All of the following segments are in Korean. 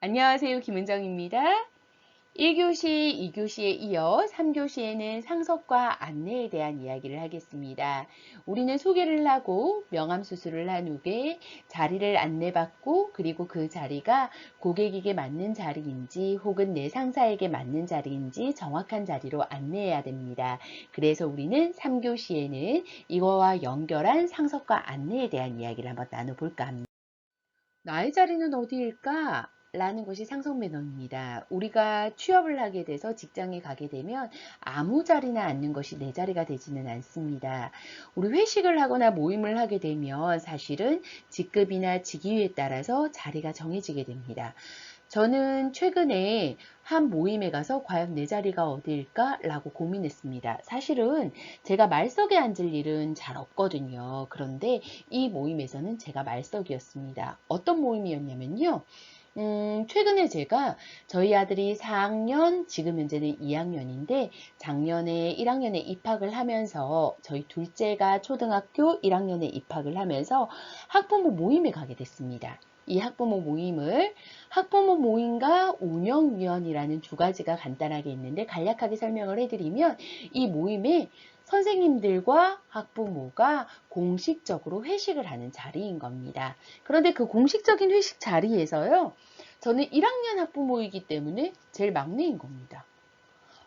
안녕하세요. 김은정입니다. 1교시, 2교시에 이어 3교시에는 상석과 안내에 대한 이야기를 하겠습니다. 우리는 소개를 하고 명함 수술을 한 후에 자리를 안내받고 그리고 그 자리가 고객에게 맞는 자리인지 혹은 내 상사에게 맞는 자리인지 정확한 자리로 안내해야 됩니다. 그래서 우리는 3교시에는 이거와 연결한 상석과 안내에 대한 이야기를 한번 나눠볼까 합니다. 나의 자리는 어디일까? 라는 것이 상성 매너입니다. 우리가 취업을 하게 돼서 직장에 가게 되면 아무 자리나 앉는 것이 내 자리가 되지는 않습니다. 우리 회식을 하거나 모임을 하게 되면 사실은 직급이나 직위에 따라서 자리가 정해지게 됩니다. 저는 최근에 한 모임에 가서 과연 내 자리가 어디일까? 라고 고민했습니다. 사실은 제가 말석에 앉을 일은 잘 없거든요. 그런데 이 모임에서는 제가 말석이었습니다. 어떤 모임이었냐면요. 음, 최근에 제가 저희 아들이 4학년, 지금 현재는 2학년인데 작년에 1학년에 입학을 하면서 저희 둘째가 초등학교 1학년에 입학을 하면서 학부모 모임에 가게 됐습니다. 이 학부모 모임을 학부모 모임과 운영위원이라는 두 가지가 간단하게 있는데 간략하게 설명을 해드리면 이 모임에 선생님들과 학부모가 공식적으로 회식을 하는 자리인 겁니다. 그런데 그 공식적인 회식 자리에서요, 저는 1학년 학부모이기 때문에 제일 막내인 겁니다.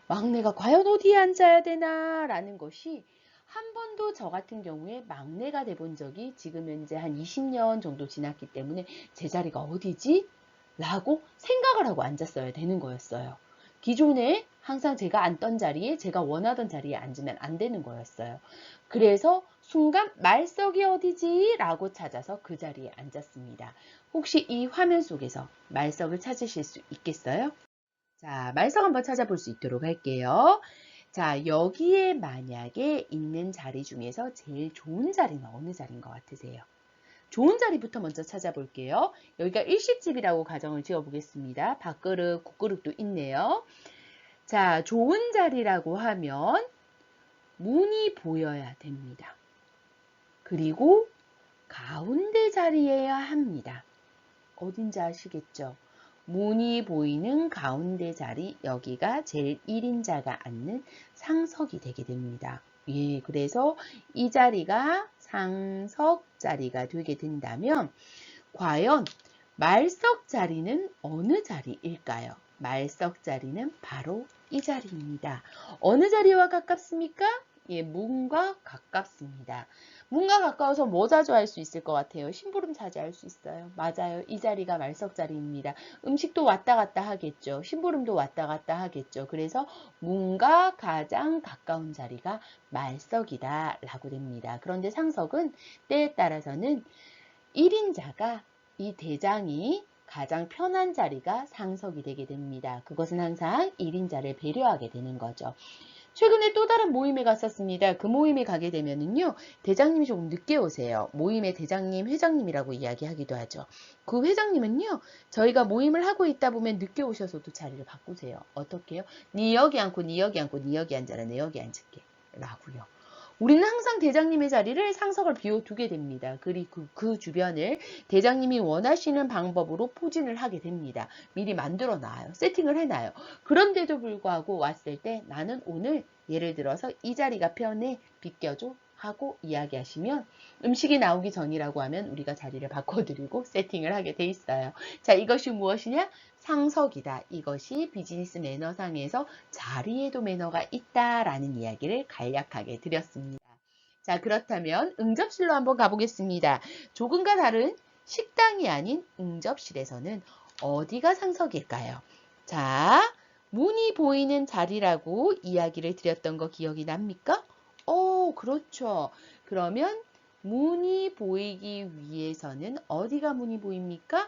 막내가 과연 어디에 앉아야 되나 라는 것이 한 번도 저 같은 경우에 막내가 돼 본 적이 지금 현재 한 20년 정도 지났기 때문에 제 자리가 어디지? 라고 생각을 하고 앉았어야 되는 거였어요. 기존에 항상 제가 앉던 자리에 제가 원하던 자리에 앉으면 안 되는 거였어요. 그래서 순간 말석이 어디지? 라고 찾아서 그 자리에 앉았습니다. 혹시 이 화면 속에서 말석을 찾으실 수 있겠어요? 자, 말석 한번 찾아볼 수 있도록 할게요. 자, 여기에 만약에 있는 자리 중에서 제일 좋은 자리는 어느 자리인 것 같으세요? 좋은 자리부터 먼저 찾아볼게요. 여기가 일식집이라고 가정을 지어 보겠습니다. 밥그릇, 국그릇도 있네요. 자, 좋은 자리라고 하면 문이 보여야 됩니다. 그리고 가운데 자리여야 합니다. 어딘지 아시겠죠? 문이 보이는 가운데 자리, 여기가 제일 1인자가 앉는 상석이 되게 됩니다. 예, 그래서 이 자리가 상석 자리가 되게 된다면, 과연 말석 자리는 어느 자리일까요? 말석 자리는 바로 이 자리입니다. 어느 자리와 가깝습니까? 예, 문과 가깝습니다. 문과 가까워서 뭐 자주할 수 있을 것 같아요? 심부름 차지할 수 있어요. 맞아요. 이 자리가 말석 자리입니다. 음식도 왔다 갔다 하겠죠. 심부름도 왔다 갔다 하겠죠. 그래서 문과 가장 가까운 자리가 말석이다 라고 됩니다. 그런데 상석은 때에 따라서는 1인자가 이 대장이 가장 편한 자리가 상석이 되게 됩니다. 그것은 항상 1인자를 배려하게 되는 거죠. 최근에 또 다른 모임에 갔었습니다. 그 모임에 가게 되면은요, 대장님이 조금 늦게 오세요. 모임의 대장님, 회장님이라고 이야기하기도 하죠. 그 회장님은요, 저희가 모임을 하고 있다 보면 늦게 오셔서도 자리를 바꾸세요. 어떻게요? 니 여기 앉고, 니 여기 앉고, 니 여기 앉아라, 내 여기 앉을게. 라고요. 우리는 항상 대장님의 자리를 상석을 비워두게 됩니다. 그리고 그, 그 주변을 대장님이 원하시는 방법으로 포진을 하게 됩니다. 미리 만들어 놔요. 세팅을 해놔요. 그런데도 불구하고 왔을 때 나는 오늘 예를 들어서 이 자리가 편해 비껴줘 하고 이야기하시면 음식이 나오기 전이라고 하면 우리가 자리를 바꿔드리고 세팅을 하게 돼 있어요. 자, 이것이 무엇이냐? 상석이다. 이것이 비즈니스 매너상에서 자리에도 매너가 있다라는 이야기를 간략하게 드렸습니다. 자, 그렇다면 응접실로 한번 가보겠습니다. 조금과 다른 식당이 아닌 응접실에서는 어디가 상석일까요? 자, 문이 보이는 자리라고 이야기를 드렸던 거 기억이 납니까? 오, 그렇죠. 그러면 문이 보이기 위해서는 어디가 문이 보입니까?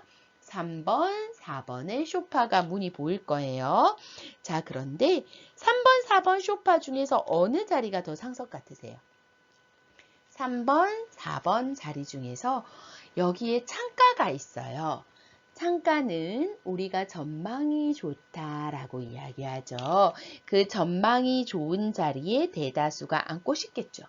3번, 4번의 쇼파가 문이 보일 거예요. 자, 그런데 3번, 4번 쇼파 중에서 어느 자리가 더 상석 같으세요? 3번, 4번 자리 중에서 여기에 창가가 있어요. 창가는 우리가 전망이 좋다라고 이야기하죠. 그 전망이 좋은 자리에 대다수가 앉고 싶겠죠.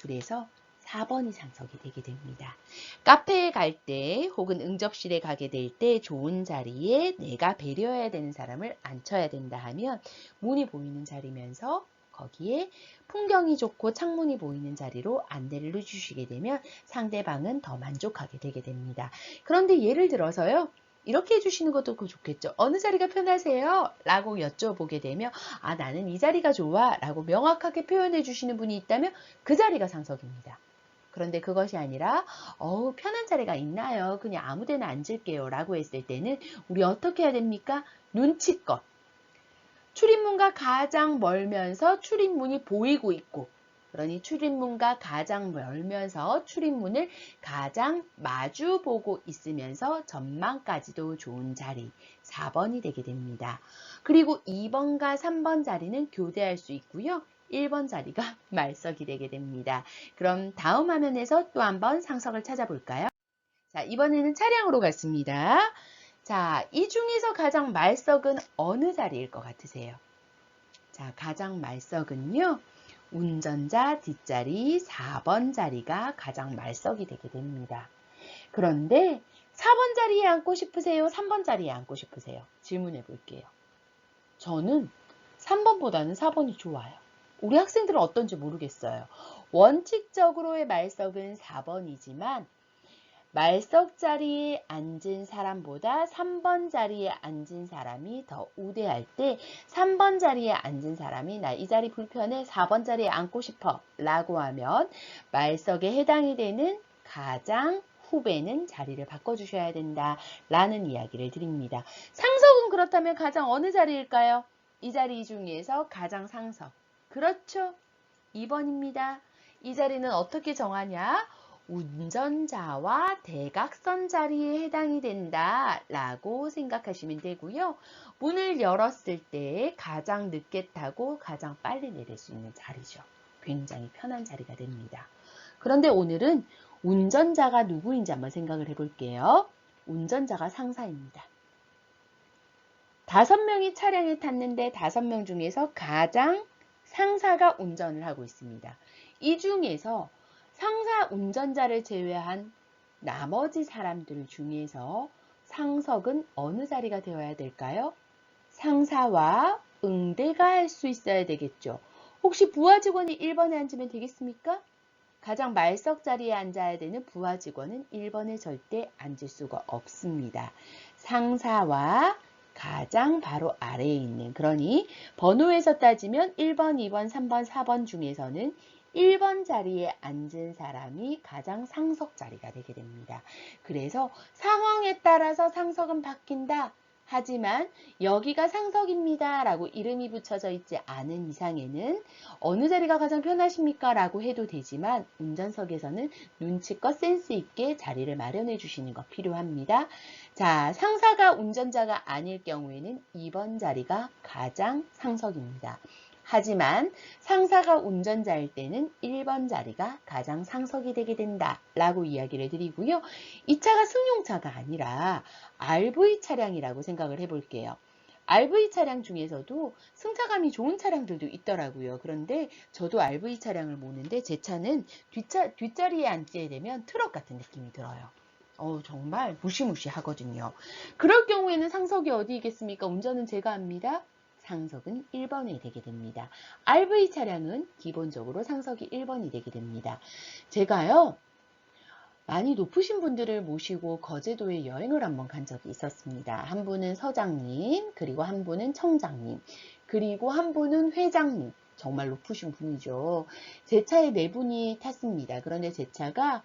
그래서 4번이 상석이 되게 됩니다. 카페에 갈 때 혹은 응접실에 가게 될 때 좋은 자리에 내가 배려해야 되는 사람을 앉혀야 된다 하면 문이 보이는 자리면서 거기에 풍경이 좋고 창문이 보이는 자리로 안내를 해주시게 되면 상대방은 더 만족하게 되게 됩니다. 그런데 예를 들어서요. 이렇게 해주시는 것도 그 좋겠죠. 어느 자리가 편하세요? 라고 여쭤보게 되면 아 나는 이 자리가 좋아 라고 명확하게 표현해 주시는 분이 있다면 그 자리가 상석입니다. 그런데 그것이 아니라 어우 편한 자리가 있나요? 그냥 아무데나 앉을게요 라고 했을 때는 우리 어떻게 해야 됩니까? 눈치껏 출입문과 가장 멀면서 출입문이 보이고 있고 그러니 출입문과 가장 멀면서 출입문을 가장 마주 보고 있으면서 전망까지도 좋은 자리 4번이 되게 됩니다. 그리고 2번과 3번 자리는 교대할 수 있고요. 1번 자리가 말석이 되게 됩니다. 그럼 다음 화면에서 또 한번 상석을 찾아볼까요? 자, 이번에는 차량으로 갔습니다. 자, 이 중에서 가장 말석은 어느 자리일 것 같으세요? 자, 가장 말석은요. 운전자 뒷자리 4번 자리가 가장 말석이 되게 됩니다. 그런데 4번 자리에 앉고 싶으세요? 3번 자리에 앉고 싶으세요? 질문해 볼게요. 저는 3번보다는 4번이 좋아요. 우리 학생들은 어떤지 모르겠어요. 원칙적으로의 말석은 4번이지만 말석 자리에 앉은 사람보다 3번 자리에 앉은 사람이 더 우대할 때 3번 자리에 앉은 사람이 나 이 자리 불편해 4번 자리에 앉고 싶어 라고 하면 말석에 해당이 되는 가장 후배는 자리를 바꿔주셔야 된다 라는 이야기를 드립니다. 상석은 그렇다면 가장 어느 자리일까요? 이 자리 중에서 가장 상석. 그렇죠. 2번입니다. 이 자리는 어떻게 정하냐? 운전자와 대각선 자리에 해당이 된다 라고 생각하시면 되고요. 문을 열었을 때 가장 늦게 타고 가장 빨리 내릴 수 있는 자리죠. 굉장히 편한 자리가 됩니다. 그런데 오늘은 운전자가 누구인지 한번 생각을 해볼게요. 운전자가 상사입니다. 다섯 명이 차량에 탔는데 다섯 명 중에서 가장 상사가 운전을 하고 있습니다. 이 중에서 상사 운전자를 제외한 나머지 사람들 중에서 상석은 어느 자리가 되어야 될까요? 상사와 응대가 할 수 있어야 되겠죠. 혹시 부하 직원이 1번에 앉으면 되겠습니까? 가장 말석 자리에 앉아야 되는 부하 직원은 1번에 절대 앉을 수가 없습니다. 상사와 가장 바로 아래에 있는 그러니 번호에서 따지면 1번, 2번, 3번, 4번 중에서는 1번 자리에 앉은 사람이 가장 상석 자리가 되게 됩니다. 그래서 상황에 따라서 상석은 바뀐다. 하지만 여기가 상석입니다. 라고 이름이 붙여져 있지 않은 이상에는 어느 자리가 가장 편하십니까? 라고 해도 되지만 운전석에서는 눈치껏 센스 있게 자리를 마련해 주시는 거 필요합니다. 자, 상사가 운전자가 아닐 경우에는 2번 자리가 가장 상석입니다. 하지만 상사가 운전자일 때는 1번 자리가 가장 상석이 되게 된다 라고 이야기를 드리고요. 이 차가 승용차가 아니라 RV 차량이라고 생각을 해볼게요. RV 차량 중에서도 승차감이 좋은 차량들도 있더라고요. 그런데 저도 RV 차량을 모는데 제 차는 뒷차, 뒷자리에 앉게 되면 트럭 같은 느낌이 들어요. 어 정말 무시무시하거든요. 그럴 경우에는 상석이 어디겠습니까? 운전은 제가 합니다. 상석은 1번이 되게 됩니다. RV 차량은 기본적으로 상석이 1번이 되게 됩니다. 제가요, 많이 높으신 분들을 모시고 거제도에 여행을 한번 간 적이 있었습니다. 한 분은 서장님, 그리고 한 분은 청장님, 그리고 한 분은 회장님. 정말 높으신 분이죠. 제 차에 네 분이 탔습니다. 그런데 제 차가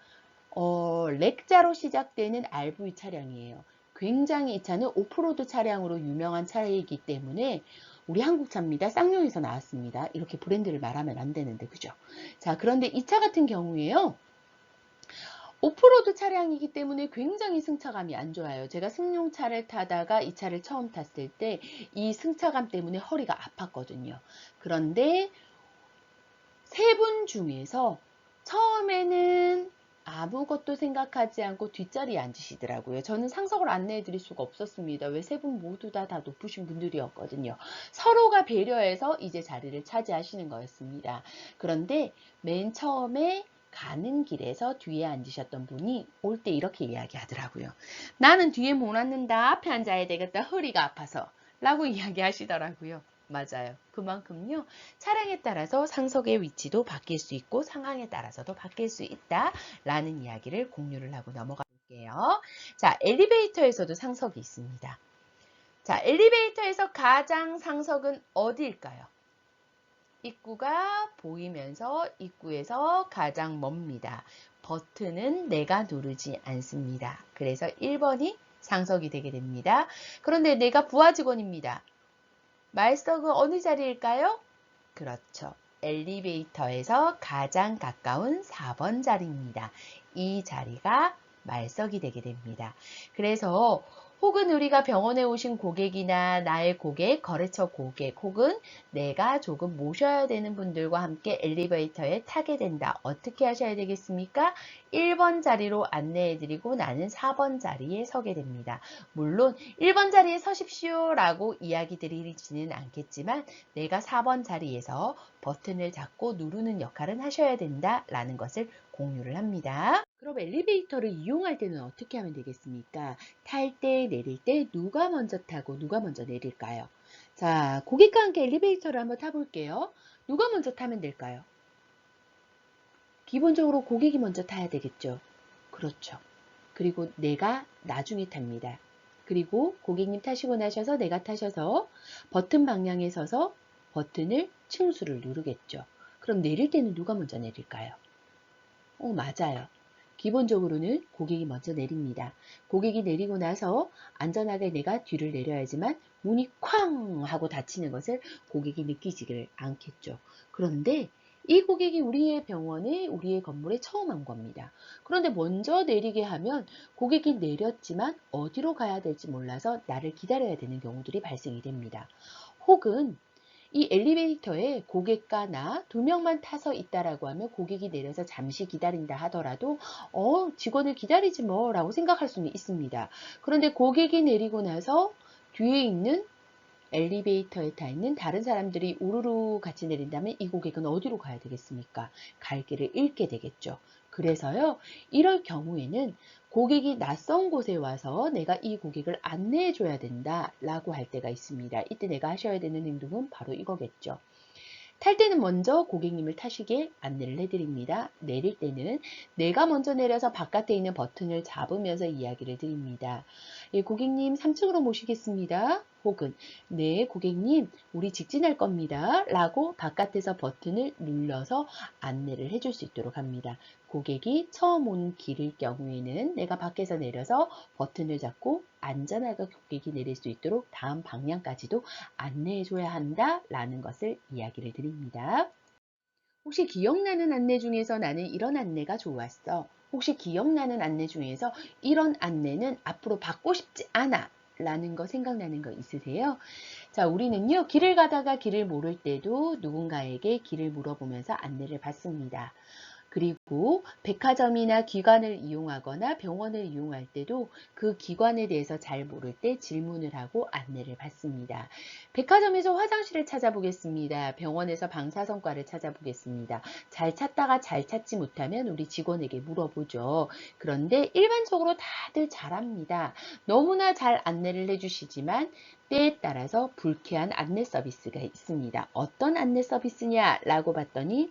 어, 렉자로 시작되는 RV 차량이에요. 굉장히 이 차는 오프로드 차량으로 유명한 차이기 때문에 우리 한국차입니다. 쌍용에서 나왔습니다. 이렇게 브랜드를 말하면 안 되는데 그죠? 자 그런데 이 차 같은 경우에요. 오프로드 차량이기 때문에 굉장히 승차감이 안 좋아요. 제가 승용차를 타다가 이 차를 처음 탔을 때 이 승차감 때문에 허리가 아팠거든요. 그런데 세 분 중에서 처음에는 아무것도 생각하지 않고 뒷자리에 앉으시더라고요. 저는 상석을 안내해 드릴 수가 없었습니다. 왜 세 분 모두 다, 다 높으신 분들이었거든요. 서로가 배려해서 이제 자리를 차지하시는 거였습니다. 그런데 맨 처음에 가는 길에서 뒤에 앉으셨던 분이 올 때 이렇게 이야기하더라고요. 나는 뒤에 못 앉는다. 앞에 앉아야 되겠다. 허리가 아파서. 라고 이야기하시더라고요. 맞아요. 그만큼요. 차량에 따라서 상석의 위치도 바뀔 수 있고 상황에 따라서도 바뀔 수 있다. 라는 이야기를 공유를 하고 넘어가 볼게요. 자, 엘리베이터에서도 상석이 있습니다. 자, 엘리베이터에서 가장 상석은 어디일까요? 입구가 보이면서 입구에서 가장 멉니다. 버튼은 내가 누르지 않습니다. 그래서 1번이 상석이 되게 됩니다. 그런데 내가 부하 직원입니다. 말석은 어느 자리일까요? 그렇죠. 엘리베이터에서 가장 가까운 4번 자리입니다. 이 자리가 말석이 되게 됩니다. 그래서 혹은 우리가 병원에 오신 고객이나 나의 고객, 거래처 고객, 혹은 내가 조금 모셔야 되는 분들과 함께 엘리베이터에 타게 된다. 어떻게 하셔야 되겠습니까? 1번 자리로 안내해 드리고 나는 4번 자리에 서게 됩니다. 물론 1번 자리에 서십시오 라고 이야기 드리지는 않겠지만 내가 4번 자리에서 버튼을 잡고 누르는 역할은 하셔야 된다 라는 것을 공유를 합니다. 그럼 엘리베이터를 이용할 때는 어떻게 하면 되겠습니까? 탈 때, 내릴 때 누가 먼저 타고 누가 먼저 내릴까요? 자, 고객과 함께 엘리베이터를 한번 타볼게요. 누가 먼저 타면 될까요? 기본적으로 고객이 먼저 타야 되겠죠. 그렇죠. 그리고 내가 나중에 탑니다. 그리고 고객님 타시고 나셔서 내가 타셔서 버튼 방향에 서서 버튼을 층수를 누르겠죠. 그럼 내릴 때는 누가 먼저 내릴까요? 어, 맞아요. 기본적으로는 고객이 먼저 내립니다. 고객이 내리고 나서 안전하게 내가 뒤를 내려야지만 문이 쾅 하고 닫히는 것을 고객이 느끼지를 않겠죠. 그런데 이 고객이 우리의 병원에 우리의 건물에 처음 온 겁니다. 그런데 먼저 내리게 하면 고객이 내렸지만 어디로 가야 될지 몰라서 나를 기다려야 되는 경우들이 발생이 됩니다. 혹은 이 엘리베이터에 고객과 나 두 명만 타서 있다라고 하면 고객이 내려서 잠시 기다린다 하더라도 어 직원을 기다리지 뭐 라고 생각할 수는 있습니다. 그런데 고객이 내리고 나서 뒤에 있는 엘리베이터에 타 있는 다른 사람들이 우르르 같이 내린다면 이 고객은 어디로 가야 되겠습니까? 갈 길을 잃게 되겠죠. 그래서요, 이럴 경우에는 고객이 낯선 곳에 와서 내가 이 고객을 안내해 줘야 된다 라고 할 때가 있습니다. 이때 내가 하셔야 되는 행동은 바로 이거겠죠. 탈 때는 먼저 고객님을 타시게 안내를 해드립니다. 내릴 때는 내가 먼저 내려서 바깥에 있는 버튼을 잡으면서 이야기를 드립니다. 예, 고객님 3층으로 모시겠습니다. 혹은 네 고객님 우리 직진할 겁니다. 라고 바깥에서 버튼을 눌러서 안내를 해줄 수 있도록 합니다. 고객이 처음 온 길일 경우에는 내가 밖에서 내려서 버튼을 잡고 안전하게 고객이 내릴 수 있도록 다음 방향까지도 안내해 줘야 한다 라는 것을 이야기를 드립니다. 혹시 기억나는 안내 중에서 나는 이런 안내가 좋았어. 혹시 기억나는 안내 중에서 이런 안내는 앞으로 받고 싶지 않아. 라는 거 생각나는 거 있으세요? 자, 우리는요, 길을 가다가 길을 모를 때도 누군가에게 길을 물어보면서 안내를 받습니다. 그리고 백화점이나 기관을 이용하거나 병원을 이용할 때도 그 기관에 대해서 잘 모를 때 질문을 하고 안내를 받습니다. 백화점에서 화장실을 찾아보겠습니다. 병원에서 방사선과를 찾아보겠습니다. 잘 찾다가 잘 찾지 못하면 우리 직원에게 물어보죠. 그런데 일반적으로 다들 잘합니다. 너무나 잘 안내를 해주시지만 때에 따라서 불쾌한 안내 서비스가 있습니다. 어떤 안내 서비스냐 라고 봤더니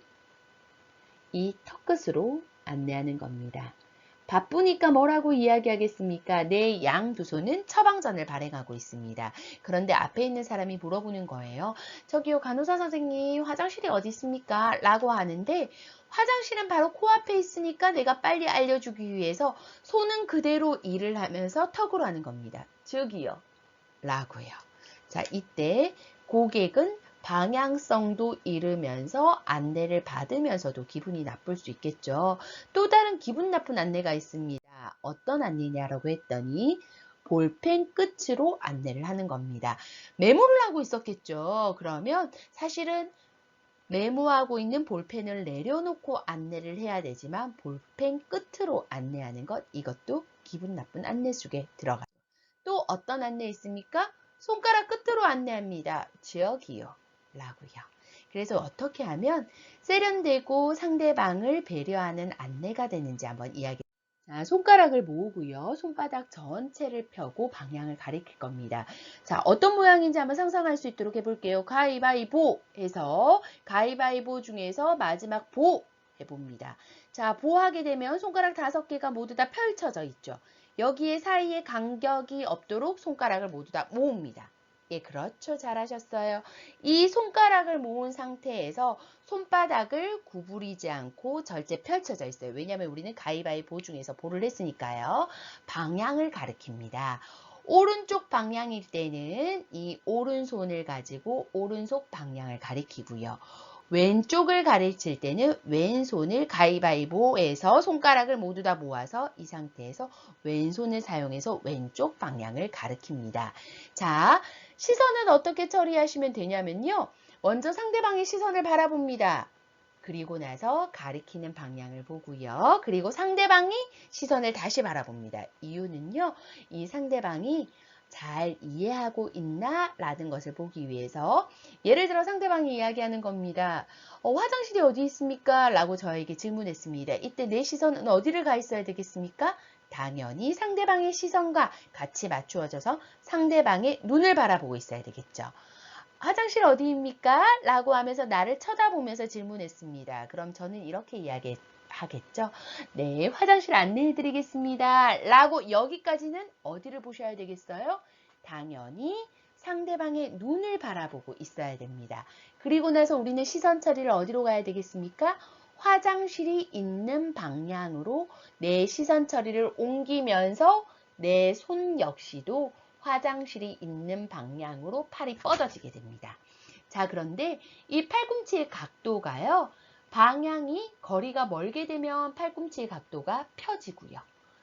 이 턱끝으로 안내하는 겁니다. 바쁘니까 뭐라고 이야기하겠습니까? 내 양 두 손은 처방전을 발행하고 있습니다. 그런데 앞에 있는 사람이 물어보는 거예요. 저기요, 간호사 선생님, 화장실이 어디 있습니까? 라고 하는데, 화장실은 바로 코앞에 있으니까 내가 빨리 알려주기 위해서 손은 그대로 일을 하면서 턱으로 하는 겁니다. 저기요. 라고요. 자, 이때 고객은 방향성도 잃으면서 안내를 받으면서도 기분이 나쁠 수 있겠죠. 또 다른 기분 나쁜 안내가 있습니다. 어떤 안내냐라고 했더니 볼펜 끝으로 안내를 하는 겁니다. 메모를 하고 있었겠죠. 그러면 사실은 메모하고 있는 볼펜을 내려놓고 안내를 해야 되지만 볼펜 끝으로 안내하는 것 이것도 기분 나쁜 안내 속에 들어가요. 또 어떤 안내 있습니까? 손가락 끝으로 안내합니다. 저기요. 라고요. 그래서 어떻게 하면 세련되고 상대방을 배려하는 안내가 되는지 한번 이야기. 자, 손가락을 모으고요. 손바닥 전체를 펴고 방향을 가리킬 겁니다. 자, 어떤 모양인지 한번 상상할 수 있도록 해볼게요. 가위바위보 해서 가위바위보 중에서 마지막 보 해봅니다. 자, 보하게 되면 손가락 다섯 개가 모두 다 펼쳐져 있죠. 여기에 사이에 간격이 없도록 손가락을 모두 다 모읍니다. 예, 그렇죠. 잘하셨어요. 이 손가락을 모은 상태에서 손바닥을 구부리지 않고 절제 펼쳐져 있어요. 왜냐하면 우리는 가위바위보 중에서 보를 했으니까요. 방향을 가리킵니다. 오른쪽 방향일 때는 이 오른손을 가지고 오른손 방향을 가리키고요. 왼쪽을 가르칠 때는 왼손을 가위바위보에서 손가락을 모두 다 모아서 이 상태에서 왼손을 사용해서 왼쪽 방향을 가리킵니다. 자, 시선은 어떻게 처리하시면 되냐면요. 먼저 상대방의 시선을 바라봅니다. 그리고 나서 가리키는 방향을 보고요. 그리고 상대방이 시선을 다시 바라봅니다. 이유는요. 이 상대방이 잘 이해하고 있나? 라는 것을 보기 위해서 예를 들어 상대방이 이야기하는 겁니다. 어, 화장실이 어디 있습니까? 라고 저에게 질문했습니다. 이때 내 시선은 어디를 가 있어야 되겠습니까? 당연히 상대방의 시선과 같이 맞추어져서 상대방의 눈을 바라보고 있어야 되겠죠. 화장실 어디입니까? 라고 하면서 나를 쳐다보면서 질문했습니다. 그럼 저는 이렇게 이야기 하겠죠. 네, 화장실 안내해 드리겠습니다. 라고 여기까지는 어디를 보셔야 되겠어요? 당연히 상대방의 눈을 바라보고 있어야 됩니다. 그리고 나서 우리는 시선 처리를 어디로 가야 되겠습니까? 화장실이 있는 방향으로 내 시선 처리를 옮기면서 내 손 역시도 화장실이 있는 방향으로 팔이 뻗어지게 됩니다. 자, 그런데 이 팔꿈치의 각도가요. 방향이 거리가 멀게 되면 팔꿈치의 각도가 펴지고요.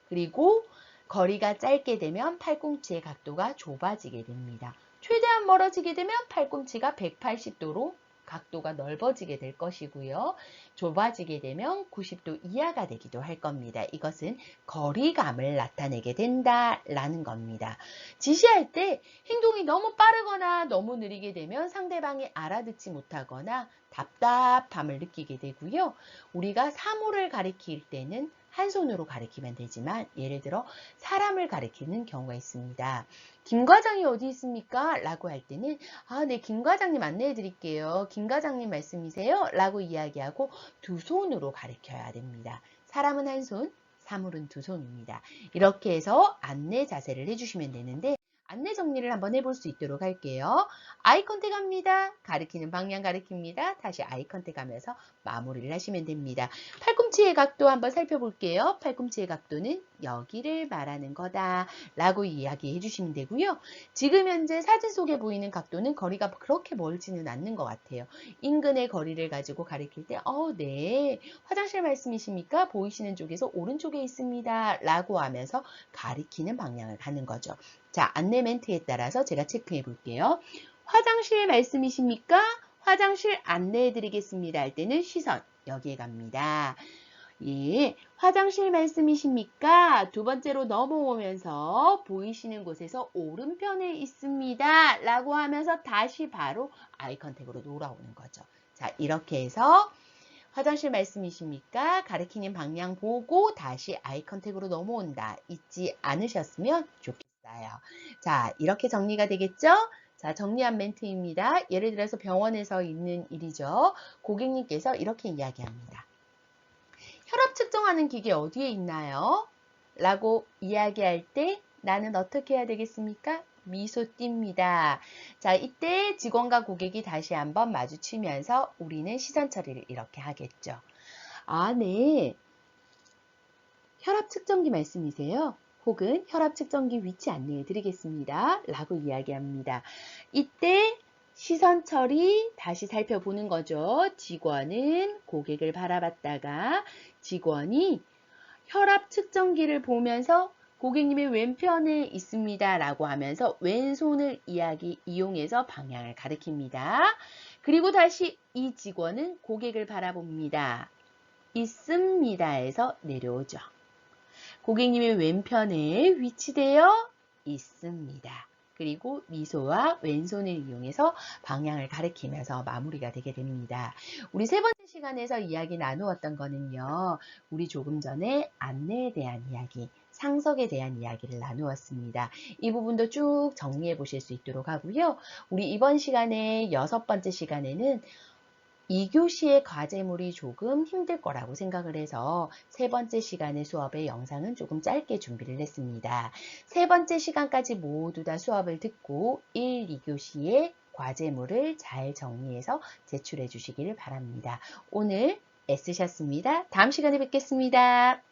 그리고 거리가 짧게 되면 팔꿈치의 각도가 좁아지게 됩니다. 최대한 멀어지게 되면 팔꿈치가 180도로 각도가 넓어지게 될 것이고요. 좁아지게 되면 90도 이하가 되기도 할 겁니다. 이것은 거리감을 나타내게 된다라는 겁니다. 지시할 때 행동이 너무 빠르거나 너무 느리게 되면 상대방이 알아듣지 못하거나 답답함을 느끼게 되고요. 우리가 사물을 가리킬 때는 한 손으로 가리키면 되지만 예를 들어 사람을 가리키는 경우가 있습니다. 김 과장이 어디 있습니까? 라고 할 때는 아, 네, 김 과장님 안내해 드릴게요. 김 과장님 말씀이세요? 라고 이야기하고 두 손으로 가리켜야 됩니다. 사람은 한 손, 사물은 두 손입니다. 이렇게 해서 안내 자세를 해주시면 되는데 안내 정리를 한번 해볼 수 있도록 할게요. 아이 컨택 합니다. 가리키는 방향 가리킵니다. 다시 아이 컨택 하면서 마무리를 하시면 됩니다. 팔꿈치의 각도 한번 살펴볼게요. 팔꿈치의 각도는 여기를 말하는 거다 라고 이야기해 주시면 되고요. 지금 현재 사진 속에 보이는 각도는 거리가 그렇게 멀지는 않는 것 같아요. 인근의 거리를 가지고 가리킬 때 어, 네. 화장실 말씀이십니까? 보이시는 쪽에서 오른쪽에 있습니다. 라고 하면서 가리키는 방향을 가는 거죠. 자, 안내 멘트에 따라서 제가 체크해 볼게요. 화장실 말씀이십니까? 화장실 안내해 드리겠습니다. 할 때는 시선 여기에 갑니다. 예, 화장실 말씀이십니까? 두 번째로 넘어오면서 보이시는 곳에서 오른편에 있습니다. 라고 하면서 다시 바로 아이 컨택으로 돌아오는 거죠. 자, 이렇게 해서 화장실 말씀이십니까? 가리키는 방향 보고 다시 아이 컨택으로 넘어온다. 잊지 않으셨으면 좋겠습니다. 있어요. 자, 이렇게 정리가 되겠죠? 자, 정리한 멘트입니다. 예를 들어서 병원에서 있는 일이죠. 고객님께서 이렇게 이야기합니다. 혈압 측정하는 기계 어디에 있나요? 라고 이야기할 때 나는 어떻게 해야 되겠습니까? 미소 띕니다. 자, 이때 직원과 고객이 다시 한번 마주치면서 우리는 시선 처리를 이렇게 하겠죠. 아, 네. 혈압 측정기 말씀이세요? 혹은 혈압 측정기 위치 안내해 드리겠습니다. 라고 이야기합니다. 이때 시선 처리 다시 살펴보는 거죠. 직원은 고객을 바라봤다가 직원이 혈압 측정기를 보면서 고객님의 왼편에 있습니다. 라고 하면서 왼손을 이야기 이용해서 방향을 가리킵니다. 그리고 다시 이 직원은 고객을 바라봅니다. 있습니다에서 내려오죠. 고객님의 왼편에 위치되어 있습니다. 그리고 미소와 왼손을 이용해서 방향을 가리키면서 마무리가 되게 됩니다. 우리 세 번째 시간에서 이야기 나누었던 거는요. 우리 조금 전에 안내에 대한 이야기, 상석에 대한 이야기를 나누었습니다. 이 부분도 쭉 정리해 보실 수 있도록 하고요. 우리 이번 시간에 여섯 번째 시간에는 2교시의 과제물이 조금 힘들 거라고 생각을 해서 세 번째 시간의 수업의 영상은 조금 짧게 준비를 했습니다. 세 번째 시간까지 모두 다 수업을 듣고 1, 2교시의 과제물을 잘 정리해서 제출해 주시기를 바랍니다. 오늘 애쓰셨습니다. 다음 시간에 뵙겠습니다.